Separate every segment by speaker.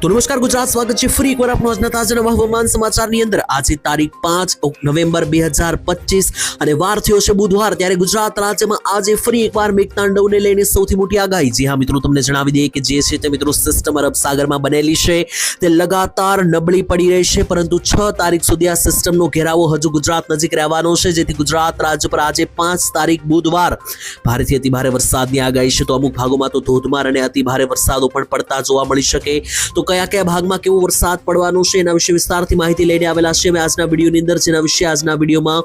Speaker 1: તો નમસ્કાર, ગુજરાત સ્વાગત છે ફરી એકવાર આપનું આજના તાજા નવા હવામાન સમાચારની અંદર. આજે તારીખ પાંચ નવેમ્બર બે હજાર પચીસ અને વાર થયો છે બુધવાર. ત્યારે ગુજરાત રાજ્યમાં આજે ફરી એકવાર મેઘતાંડવને લઈને સૌથી મોટી આગાહી. જી હા, મિત્રો, તમને જણાવી દઈએ કે જે છે તે, મિત્રો, સિસ્ટમ અરબ સાગરમાં બનેલી છે. તે લગાતાર નબળી પડી રહેશે પરંતુ છ તારીખ સુધી આ સિસ્ટમનો ઘેરાવો હજુ ગુજરાત નજીક રહેવાનો છે. જેથી ગુજરાત રાજ્ય પર આજે પાંચ તારીખ બુધવાર ભારેથી અતિભારે વરસાદની આગાહી છે. તો અમુક ભાગોમાં તો ધોધમાર અને અતિ ભારે વરસાદો પણ પડતા જોવા મળી શકે. તો કયા કયા ભાગમાં કેવો વરસાદ પડવાનો છે એના વિશે વિસ્તારથી માહિતી લઈને આવેલા છે અમે આજના વિડીયોની અંદર, જેના વિશે આજના વિડીયોમાં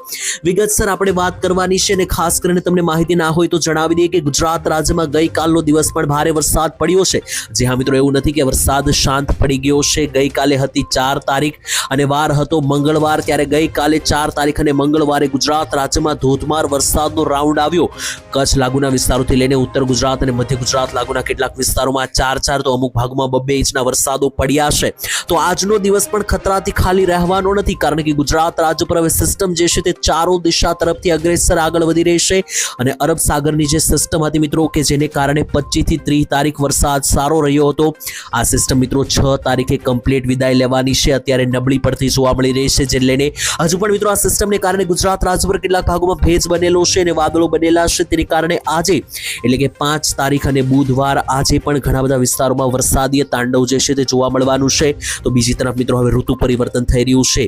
Speaker 1: વિગતસર આપણે વાત કરવાની છે અને ખાસ કરીને તમને માહિતી ના હોય તો જણાવી દઈએ કે ગુજરાત રાજ્યમાં ગઈકાલનો દિવસ પણ ભારે વરસાદ પડ્યો છે. જે હા મિત્રો, એવું નથી કે વરસાદ શાંત પડી ગયો છે. ગઈકાલે હતી ચાર તારીખ અને વાર હતો મંગળવાર. ત્યારે ગઈકાલે ચાર તારીખ અને મંગળવારે ગુજરાત રાજ્યમાં ધોધમાર વરસાદનો રાઉન્ડ આવ્યો. કચ્છ લાગુના વિસ્તારોથી લઈને ઉત્તર ગુજરાત અને મધ્ય ગુજરાત લાગુના કેટલાક વિસ્તારોમાં ચાર ચાર તો અમુક ભાગમાં બબ્બે ઇંચના વરસાદો પડ્યા છે. તો આજનો દિવસ પણ ખતરાથી ખાલી રહેવાનો નથી કારણ કે ગુજરાત રાજ્ય પ્રવેશ સિસ્ટમ જે છે તે ચારો દિશા તરફથી અગ્રેસર આગળ વધી રહી છે અને અરબ સાગરની જે સિસ્ટમ હતી મિત્રો કે જેને કારણે પચીસથી ત્રીસ તારીખ વરસાદ સારો રહ્યો હતો. આ સિસ્ટમ મિત્રો છ તારીખે કમ્પ્લીટ વિદાય લેવાની છે. અત્યારે નબળી પડતી જોવા મળી રહી છે જે લઈને હજુ પણ મિત્રો આ સિસ્ટમને કારણે ગુજરાત રાજ્ય પર કેટલાક ભાગોમાં ભેજ બનેલો છે અને વાદળો બનેલા છે. તેને કારણે આજે એટલે કે પાંચ તારીખ અને બુધવાર આજે પણ ઘણા બધા વિસ્તારોમાં વરસાદીય તાંડવ જે છે તે જોવા મળવાનું છે. તો બીજી તરફ મિત્રો, હવે ઋતુ પરિવર્તન થઈ રહ્યું છે.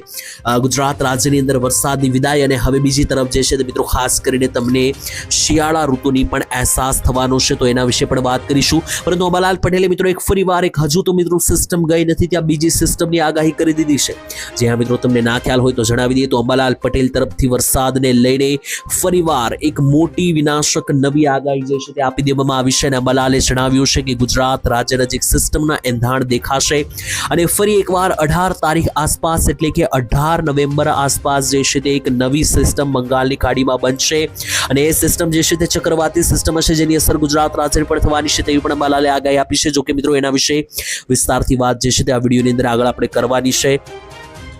Speaker 1: ગુજરાત રાજ્યની અંદર વરસાદની વિદાય અને હવે બીજી તરફ જે છે તે મિત્રો, ખાસ કરીને તમને શિયાળા ઋતુની પણ અહેસાસ થવાનો છે. તો એના વિશે પણ વાત કરીશું. પરંતુ અંબાલાલ પટેલે મિત્રો, એક ફરી વાર એક હજુ તો મિત્રો સિસ્ટમ ગઈ નથી, ત્યાં બીજી સિસ્ટમની આગાહી કરી દીધી છે. જ્યાં મિત્રો તમને ના ખ્યાલ હોય તો જણાવી દઈએ તો અંબાલાલ પટેલ તરફથી વરસાદને લઈને ફરીવાર એક મોટી વિનાશક નવી આગાહી જે છે તે આપી દેવામાં આવી છે. અને અંબાલાલે જણાવ્યું છે કે ગુજરાત રાજ્ય નજીક સિસ્ટમના એંધાણ દેખાશે. અને ફરી એકવાર અઢાર તારીખ આસપાસ એટલે કે અઢાર નવેમ્બર આસપાસ જે છે તે એક નવી સિસ્ટમ બંગાળની ખાડીમાં બનશે. અને એ સિસ્ટમ જે છે તે ચક્રવાતી સિસ્ટમ હશે જેની અસર ગુજરાત રાજ્ય પર થવાની છે તેવી પણ અંબાલાલે આગાહી આપી છે. જો મિત્રો એના વિશે વિસ્તારથી વાત જે છે તે આ વિડીયોની અંદર આગળ આપણે કરવાની છે.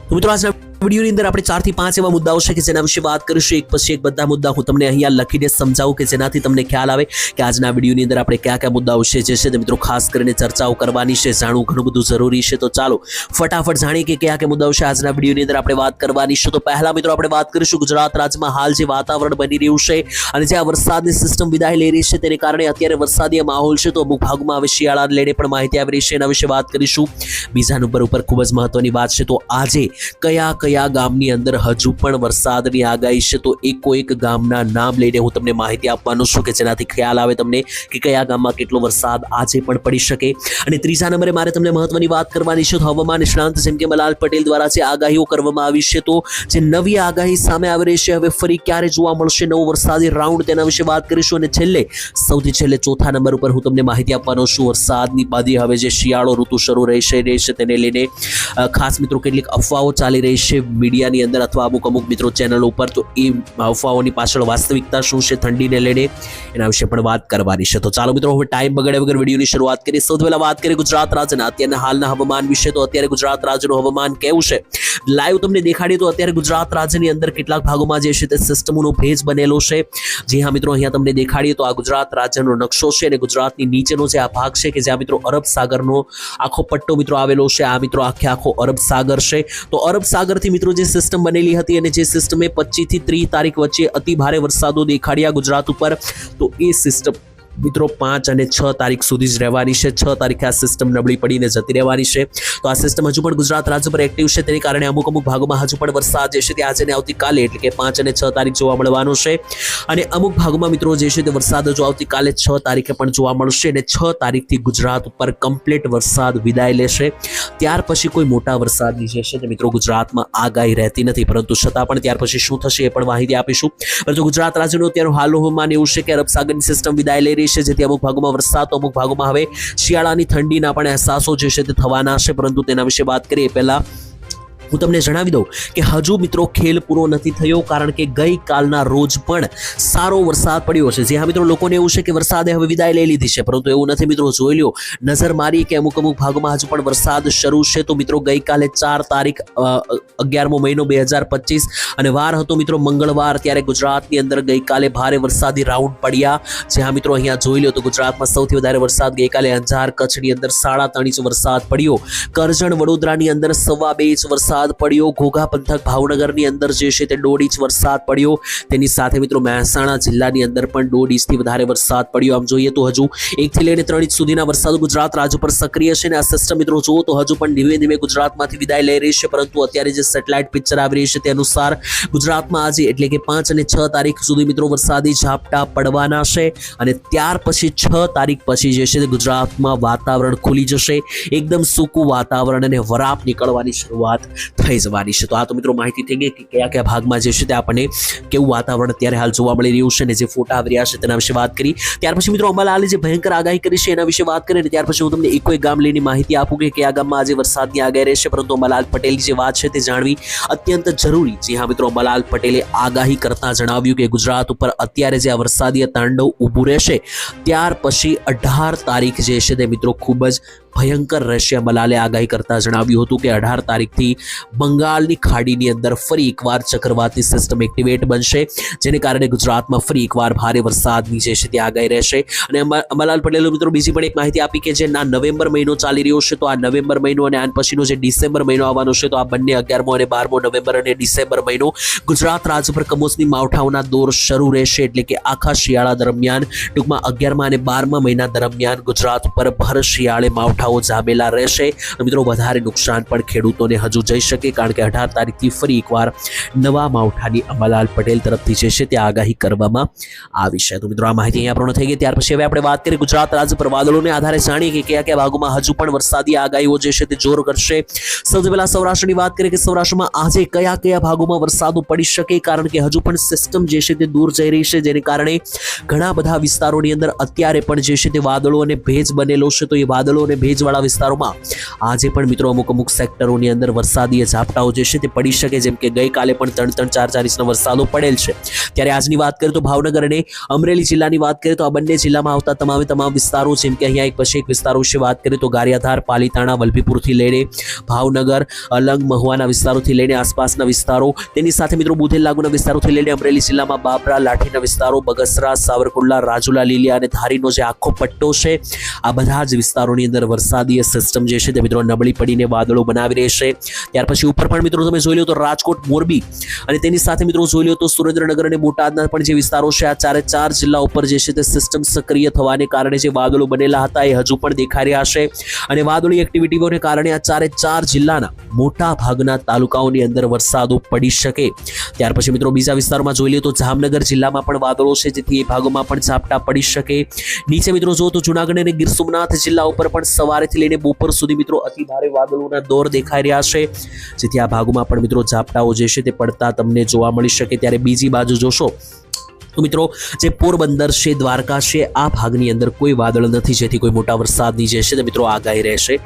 Speaker 1: તો મિત્રો, આજના વિડીયોની અંદર આપણે ચારથી પાંચ એવા મુદ્દાઓ છે કે જેના વિશે વાત કરીશું. એક પછી એક બધા મુદ્દા હું તમને અહીંયા લખીને સમજાવું કે જેનાથી તમને ખ્યાલ આવે કે આજના વિડીયોની અંદર આપણે કયા કયા મુદ્દાઓ છે, જે છે તે મિત્રો ખાસ કરીને ચર્ચાઓ કરવાની છે, જાણવું ઘણું બધું જરૂરી છે. તો ચાલો, ફટાફટ જાણીએ કે કયા કયા મુદ્દાઓ છે આજના વિડીયોની અંદર આપણે વાત કરવાની છે. તો પહેલા મિત્રો આપણે વાત કરીશું ગુજરાત રાજ્યમાં હાલ જે વાતાવરણ બની રહ્યું છે અને જે આ વરસાદની સિસ્ટમ વિદાય લઈ રહી છે તેને કારણે અત્યારે વરસાદી માહોલ છે તો અમુક ભાગમાં હવે શિયાળાને લઈને પણ માહિતી આવી રહી છે. એના વિશે વાત કરીશું. બીજા નંબર ઉપર ખૂબ જ મહત્વની વાત છે. તો આજે કયા કયા ગામની અંદર હજુ પણ વરસાદની આગાહી છે, તો એકો એક ગામના નામ લઈને હું તમને માહિતી આપવાનું છું કે જેનાથી ખ્યાલ આવે તમને કે કયા ગામમાં કેટલો વરસાદ આજે પણ પડી શકે. અને ત્રીજા નંબરે મારે તમને મહત્વની વાત કરવાની છે, તો હવામાન નિષ્ણાંત જેમ કે મલાલ પટેલ દ્વારા જે આગાહીઓ કરવામાં આવી છે, તો જે નવી આગાહી સામે આવી રહી છે, હવે ફરી ક્યારે જોવા મળશે નવો વરસાદી રાઉન્ડ તેના વિશે વાત કરીશું. અને છેલ્લે, સૌથી છેલ્લે ચોથા નંબર ઉપર હું તમને માહિતી આપવાનો છું, વરસાદની બાદી હવે જે શિયાળો ઋતુ શરૂ રહેશે રહેશે તેને લઈને ખાસ મિત્રો, કેટલીક અફવાઓ ચાલી રહી છે મીડિયાની અંદર અથવા અમુક અમુક મિત્રો ચેનલ ઉપર, તો એ અફવાઓની પાછળ વાસ્તવિકતા શું છે ઠંડીને લઈને એના વિશે પણ વાત કરવાની છે. તો ચાલો મિત્રો, હવે ટાઈમ બગાડ્યા વગર વિડીયોની શરૂઆત કરીએ. સૌથી પહેલાં વાત કરીએ ગુજરાત રાજ્યના. અત્યારના હાલના હવામાન વિશે તો અત્યારે ગુજરાત રાજ્યનું હવામાન કેવું છે? લાઈવ તમને દેખાડીએ તો અત્યારે ગુજરાત રાજ્યની અંદર કેટલાક ભાગોમાં જે છે તે સિસ્ટમોનો ભેજ બનેલો છે. જી હા મિત્રો, અહીંયા તમને દેખાડીએ તો આ ગુજરાત રાજ્યનો નકશો છે અને ગુજરાતની નીચેનો જે આ ભાગ છે કે જ્યાં મિત્રો અરબ સાગરનો આખો પટ્ટો મિત્રો આવેલો છે, આ મિત્રો આખે આખો અરબ સાગર છે. તો અરબ સાગરથી મિત્રો, જે સિસ્ટમ બનેલી હતી અને જે સિસ્ટમે પચીસથી ત્રીસ તારીખ વચ્ચે અતિ ભારે વરસાદો દેખાડ્યા ગુજરાત ઉપર, તો એ સિસ્ટમ મિત્રો, પાંચ અને છ તારીખ સુધી જ રહેવાની છે. છ તારીખે આ સિસ્ટમ નબળી પડીને જતી રહેવાની છે. તો આ સિસ્ટમ હજુ પણ ગુજરાત રાજ્ય પર એક્ટિવ છે. તેને કારણે અમુક અમુક ભાગોમાં હજુ પણ વરસાદ જે છે તે આજે ને આવતીકાલે, એટલે કે પાંચ અને છ તારીખ જોવા મળવાનો છે. અને અમુક ભાગોમાં મિત્રો જે છે તે વરસાદ હજુ આવતીકાલે છ તારીખે પણ જોવા મળશે અને છ તારીખથી ગુજરાત ઉપર કમ્પ્લીટ વરસાદ વિદાય લેશે. ત્યાર પછી કોઈ મોટા વરસાદની જે છે તે મિત્રો ગુજરાતમાં આગાહી રહેતી નથી. પરંતુ છતાં પણ ત્યાર પછી શું થશે એ પણ માહિતી આપીશું. પરંતુ ગુજરાત રાજ્યનું અત્યારે હાલ હવામાન એવું છે કે અરબ સાગરની સિસ્ટમ વિદાય લઈ રહી છે, જેથી અમુક ભાગોમાં વરસાદ, અમુક ભાગોમાં હવે શિયાળાની ઠંડીના પણ અહેસાસો જે છે તે થવાના છે. પરંતુ તેના વિશે વાત કરીએ પહેલા હું તમને જણાવી દઉં કે હજુ મિત્રો ખેલ પૂરો નથી થયો, કારણ કે ગઈકાલના રોજ પણ સારો વરસાદ પડ્યો છે. જ્યાં મિત્રો, લોકોને એવું છે કે વરસાદે હવે વિદાય લઈ લીધી છે, પરંતુ એવું નથી મિત્રો, જોઈ લ્યો. નજર મારી કે અમુક અમુક ભાગોમાં હજુ પણ વરસાદ શરૂ છે. તો મિત્રો ગઈકાલે ચાર તારીખ અગિયારમો મહિનો બે હજાર પચીસ અને વાર હતો મિત્રો મંગળવાર, ત્યારે ગુજરાતની અંદર ગઈકાલે ભારે વરસાદી રાઉન્ડ પડ્યા. જ્યાં મિત્રો, અહીંયા જોઈ લો તો ગુજરાતમાં સૌથી વધારે વરસાદ ગઈકાલે અંજાર કચ્છની અંદર સાડા ત્રણ ઇંચ વરસાદ પડ્યો. કરજણ વડોદરાની અંદર સવા બે ઇંચ વરસાદ પડ્યો. ઘોઘા પંથક ભાવનગરની અંદર જે છે તે દોઢ ઇંચ વરસાદ પડ્યો. તેની સાથે મિત્રો મહેસાણા જિલ્લાની અંદર પણ દોઢ ઇંચથી વધારે વરસાદ પડ્યો. આમ જોઈએ તો હજુ એકથી લઈને ત્રણ ઇંચ સુધીના વરસાદ ગુજરાત રાજ્ય પર સક્રિય છે અને આ સિસ્ટમ મિત્રો જુઓ તો હજુ પણ ધીમે ધીમે ગુજરાતમાંથી વિદાય લઈ રહી છે. પરંતુ અત્યારે જે સેટેલાઇટ પિક્ચર આવી રહી છે તે અનુસાર ગુજરાતમાં આજે એટલે કે પાંચ અને છ તારીખ સુધી મિત્રો વરસાદી ઝાપટા પડવાના છે અને ત્યાર પછી છ તારીખ પછી જે છે તે ગુજરાતમાં વાતાવરણ ખુલી જશે. એકદમ સૂકું વાતાવરણ અને વરાપ નીકળવાની શરૂઆત થઈ જવાની છે. તો આ તો મિત્રો માહિતી થઈ ગઈ કે કયા કયા ભાગમાં જે છે તે આપણને કેવું વાતાવરણ અત્યારે હાલ જોવા મળી રહ્યું છે અને જે ફોટા આવી રહ્યા છે તેના વિશે વાત કરી. ત્યાર પછી મિત્રો અંબાલાલે જે ભયંકર આગાહી કરી છે એના વિશે વાત કરી અને ત્યાર પછી હું તમને એકો એક ગામ લઈને માહિતી આપું કે કયા ગામમાં આજે વરસાદની આગાહી રહેશે. પરંતુ અંબાલાલ પટેલની જે વાત છે તે જાણવી અત્યંત જરૂરી. જી હા મિત્રો અંબાલાલ પટેલે આગાહી કરતા જણાવ્યું કે ગુજરાત ઉપર અત્યારે જે આ વરસાદી તાંડવ ઊભું રહેશે, ત્યાર પછી અઢાર તારીખ જે છે તે મિત્રો ખૂબ જ ભયંકર રહેશે બલાલે આગાહી કરતા જણાવ્યું હતું કે અઢાર તારીખથી બંગાળની ખાડીની અંદર ફરી એકવાર ચક્રવાતી સિસ્ટમ એક્ટિવેટ બનશે, જેને કારણે ગુજરાતમાં ફરી એકવાર ભારે વરસાદની જે છે તે આગાહી રહેશે. અને અંબા- અંબાલાલ પટેલે મિત્રો બીજી પણ એક માહિતી આપી કે જે ના નવેમ્બર મહિનો ચાલી રહ્યો છે, તો આ નવેમ્બર મહિનો અને આ પછીનો જે ડિસેમ્બર મહિનો આવવાનો છે, તો આ બંને અગિયારમો અને બારમો નવેમ્બર અને ડિસેમ્બર મહિનો ગુજરાત રાજ્ય પર કમોસમી માવઠાઓના દોર શરૂ રહેશે, એટલે કે આખા શિયાળા દરમિયાન, ટૂંકમાં અગિયારમા અને બારમા મહિના દરમિયાન ગુજરાત પર ભર શિયાળે માવઠાઓ જામેલા રહેશે. મિત્રો, વધારે નુકસાન પણ ખેડૂતોને હજુ જઈ શકે, કારણ કે અઢાર તારીખથી ફરી એકવાર નવા માવઠાની અંબાલાલ પટેલ તરફથી જે છે તે આગાહી કરવામાં આવી છે. તો મિત્રો, આ માહિતી અહીંયા પૂર્ણ થઈ ગઈ. ત્યાર પછી હવે આપણે વાત કરીએ ગુજરાત રાજ્ય પર વાદળોને આધારે જાણીએ કે કયા કયા ભાગોમાં હજુ પણ વરસાદી આગાહીઓ જે છે તે જોર કરશે. સૌથી પહેલા સૌરાષ્ટ્રની વાત કરીએ કે સૌરાષ્ટ્રમાં આજે કયા કયા ભાગોમાં વરસાદો પડી શકે, કારણ કે હજુ પણ સિસ્ટમ જે છે તે દૂર જઈ રહી છે. જેને કારણે ઘણા બધા વિસ્તારોની અંદર અત્યારે પણ જે છે તે વાદળો અને ભેજ બનેલો છે. તો એ વાદળો અને ભેજવાળા વિસ્તારોમાં. આજે પણ મિત્રો અમુક અમુક સેક્ટરોની અંદર વરસાદીય ઝાપટાઓ જે છે તે પડી શકે જેમ કે ગઈકાલે પણ ત્રણ ત્રણ ચાર ચાર ઇંચના વરસાદો પડેલ છે. ત્યારે આજની વાત કરીએ તો ભાવનગર અને અમરેલી જિલ્લાની વાત કરીએ તો આ બંને જિલ્લામાં આવતા તમામે તમામ વિસ્તારો જેમ કે અહીંયા એક પછી એક વિસ્તારો વિશે વાત કરીએ તો ગારિયાધાર, પાલીતાણા, વલભીપુરથી લઈને ભાવનગર, અલંગ, મહુવાના વિસ્તારોથી લઈને આસપાસના વિસ્તારો. તેની સાથે મિત્રો બુધેલ લાગુના વિસ્તારોથી લઈને અમરેલી જિલ્લામાં બાબરા, લાઠીના વિસ્તારો, બગસરા, સાવરકુંડલા, રાજુલા, લીલિયા અને ધારીનો જે આખો પટ્ટો છે, આ બધા જ વિસ્તારોની અંદર વરસાદીય સિસ્ટમ જે છે તે મિત્રો નબળી પડીને વાદળો બનાવી રહેશે. ત્યાર પછી ઉપર પણ મિત્રો તમે જોઈ લો તો રાજકોટ, મોરબી અને તેની સાથે મિત્રો જોઈ લો તો સુરેન્દ્રનગર અને બોટાદના પણ જે વિસ્તારો છે, આ ચારે ચાર જિલ્લા ઉપર જે છે તે સિસ્ટમ સક્રિય થવાને કારણે જે વાદળો બનેલા હતા એ હજુ પણ દેખાઈ રહ્યા છે. અને વાદળી એક્ટિવિટીઓને કારણે આ ચારે ચાર જિલ્લાના મોટા ભાગના તાલુકાઓની અંદર વરસાદો પડી શકે. ત્યાર પછી મિત્રો બીજા વિસ્તારમાં જોઈ લઈએ તો જામનગર જિલ્લામાં પણ વાદળો છે, જેથી એ ભાગોમાં પણ ઝાપટા પડી શકે. નીચે મિત્રો જો તો જુનાગઢ અને ગીર સોમનાથ જિલ્લા ઉપર પણ સવારેથી લઈને બપોર સુધી મિત્રો અતિ ભારે વાદળોના દોર દેખાઈ રહ્યા છે. જેથી આ ભાગોમાં પણ મિત્રો ઝાપટાઓ જે છે તે પડતા તમને જોવા મળી શકે. ત્યારે બીજી બાજુ જોશો તો મિત્રો, જે પોરબંદર છે, દ્વારકા છે, આ ભાગની અંદર કોઈ વાદળ નથી, જેથી કોઈ મોટા વરસાદની જે છે તે મિત્રો આગાહી રહેશે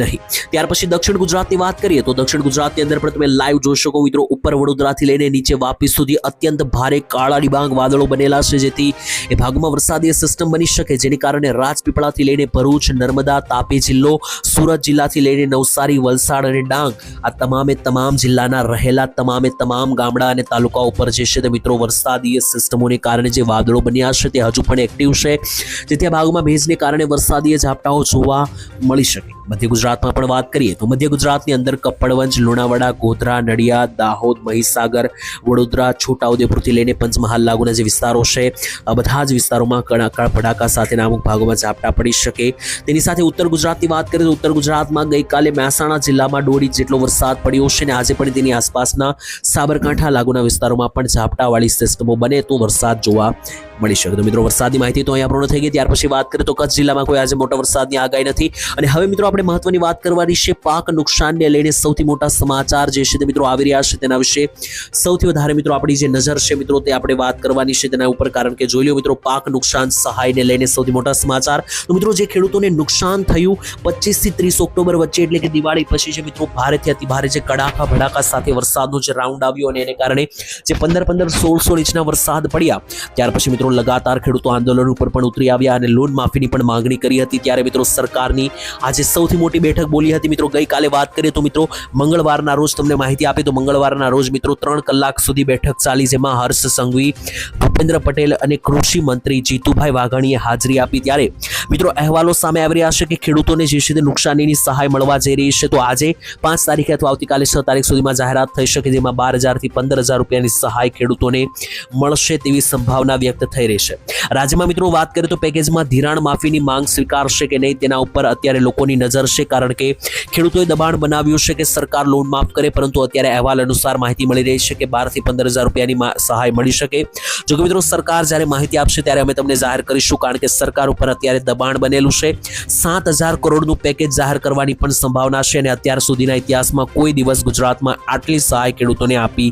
Speaker 1: નહીં. ત્યાર પછી દક્ષિણ ગુજરાતની વાત કરીએ તો દક્ષિણ ગુજરાતની અંદર પણ તમે લાઈવ જોઈ શકો મિત્રો, ઉપર વડોદરાથી લઈને નીચે વાપી સુધી અત્યંત ભારે કાળા ડિબાંગ વાદળો બનેલા છે, જેથી એ ભાગમાં વરસાદી સિસ્ટમ બની શકે, જેને કારણે રાજપીપળાથી લઈને ભરૂચ, નર્મદા, તાપી જિલ્લો, સુરત જિલ્લાથી લઈને નવસારી, વલસાડ અને ડાંગ આ તમામે તમામ જિલ્લાના રહેલા તમામે તમામ ગામડા અને તાલુકા ઉપર જે છે તે મિત્રો વરસાદીય સિસ્ટમોને કારણે જે વાદળો બન્યા છે તે હજુ પણ એક્ટિવ છે. જેથી આ ભાગમાં ભેજને કારણે વરસાદી ઝાપટાઓ જોવા મળી શકે. મધ્ય ગુજરાતમાં પણ વાત કરીએ તો મધ્ય ગુજરાતની અંદર કપડવંજ લુણાવાડા, ગોધરા, નડિયાદ, દાહોદ, મહીસાગર, વડોદરા, છોટાઉદેપુરથી લઈને પંચમહાલ લાગુના જે વિસ્તારો છે બધા જ વિસ્તારોમાં કડાકા ભડાકા સાથેના અમુક ભાગોમાં ઝાપટા પડી શકે. તેની સાથે ઉત્તર ગુજરાતની વાત કરીએ તો ઉત્તર ગુજરાતમાં ગઈકાલે મહેસાણા જિલ્લામાં દોઢ જેટલો વરસાદ પડ્યો છે અને આજે પણ તેની આસપાસના સાબરકાંઠા લાગુના વિસ્તારોમાં પણ ઝાપટાવાળી સિસ્ટમો બને તો વરસાદ જોવા મળી શકે. તો મિત્રો, વરસાદની માહિતી તો અહીંયા પૂર્ણ થઈ ગઈ. ત્યાર પછી વાત કરીએ તો કચ્છ જિલ્લામાં કોઈ આજે મોટા વરસાદની આગાહી નથી. અને હવે મિત્રો, આપણે મહત્વની વાત કરવાની છે પાક નુકસાનને લઈને સૌથી મોટા સમાચાર જે છે તે મિત્રો આવી રહ્યા છે તેના વિશે. સૌથી વધારે મિત્રો, આપણી જે નજર છે મિત્રો, તે આપણે વાત કરવાની છે તેના ઉપર. કારણ કે જોઈ લો મિત્રો, પાક નુકસાન સહાયને લઈને સૌથી મોટા સમાચાર. તો મિત્રો, જે ખેડૂતોને નુકસાન થયું પચીસથી ત્રીસ ઓક્ટોબર વચ્ચે, એટલે કે દિવાળી પછી જે મિત્રો, ભારેથી અતિ ભારે જે કડાકા ભડાકા સાથે વરસાદનો જે રાઉન્ડ આવ્યો અને એને કારણે જે પંદર પંદર સોળ સોળ ઇંચના વરસાદ પડ્યા. ત્યાર પછી મિત્રો લગાતાર ખેડૂતો આંદોલન ઉપર પણ ઉતરી આવ્યા અને લોન માફીની પણ માંગણી કરી હતી. ત્યારે મિત્રો સરકારની આજે સૌથી મોટી બેઠક બોલી હતી. મિત્રો ગઈકાલે વાત કરીએ તો મિત્રો મંગળવારના રોજ તમને માહિતી આપી તો મંગળવારના રોજ મિત્રો ત્રણ કલાક સુધી બેઠક ચાલી જેમાં હર્ષ સંઘવી, ભૂપેન્દ્ર પટેલ અને કૃષિ મંત્રી જીતુભાઈ વાઘાણીએ હાજરી આપી. ત્યારે મિત્રો અહેવાલો સામે આવી રહ્યા છે કે ખેડૂતોને જે છે તે નુકસાનીની સહાય મળવા જઈ રહી છે. તો આજે પાંચ તારીખે અથવા આવતીકાલે છ તારીખ સુધીમાં જાહેરાત થઈ શકે જેમાં બાર હજારથી પંદર હજાર રૂપિયાની સહાય ખેડૂતોને મળશે તેવી સંભાવના વ્યક્ત થઈ રહી છે. રાજ્યમાં મિત્રો વાત કરીએ તો પેકેજમાં ધિરાણ માફીની માંગ સ્વીકારશે કે નહીં તેના ઉપર અત્યારે લોકોની નજર છે, કારણ કે ખેડૂતોએ દબાણ બનાવ્યું છે કે સરકાર લોન માફ કરે, પરંતુ અત્યારે અહેવાલ અનુસાર માહિતી મળી રહી છે કે બારથી પંદર હજાર રૂપિયાની સહાય મળી શકે. જો કે મિત્રો સરકાર જ્યારે માહિતી આપશે ત્યારે અમે તમને જાહેર કરીશું કારણ કે સરકાર ઉપર અત્યારે દબાણ બનેલું છે. સાત હજાર કરોડનું પેકેજ જાહેર કરવાની પણ સંભાવના છે અને અત્યાર સુધીના ઇતિહાસમાં કોઈ દિવસ ગુજરાતમાં આટલી સહાય ખેડૂતોને આપી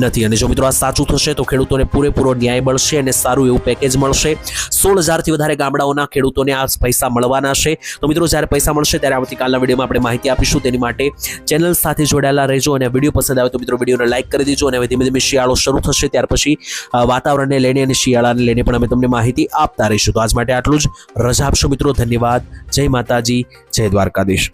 Speaker 1: નથી. અને જો મિત્રો આ સાચું થશે તો ખેડૂતોને પૂરેપૂરો ન્યાય મળશે અને સારું એવું પેકેજ મળશે. સોળ હજારથી વધારે ગામડાઓના ખેડૂતોને આ પૈસા મળવાના છે. તો મિત્રો જ્યારે પૈસા મળશે ત્યારે આવતીકાલના વિડીયોમાં આપણે માહિતી આપીશું. તેની માટે ચેનલ સાથે જોડાયેલા રહેજો અને વીડિયો પસંદ આવે તો મિત્રો વિડીયોને લાઇક કરી દેજો અને ધીમે ધીમે શિયાળો શરૂ થશે. ત્યાર પછી અ, વાતાવરણને લઈને અને શિયાળાને લઈને પણ અમે તમને માહિતી આપતા રહીશું. તો આજ માટે આટલું જ. રજા આપશો મિત્રો. ધન્યવાદ. જય માતાજી. જય દ્વારકાધીશ.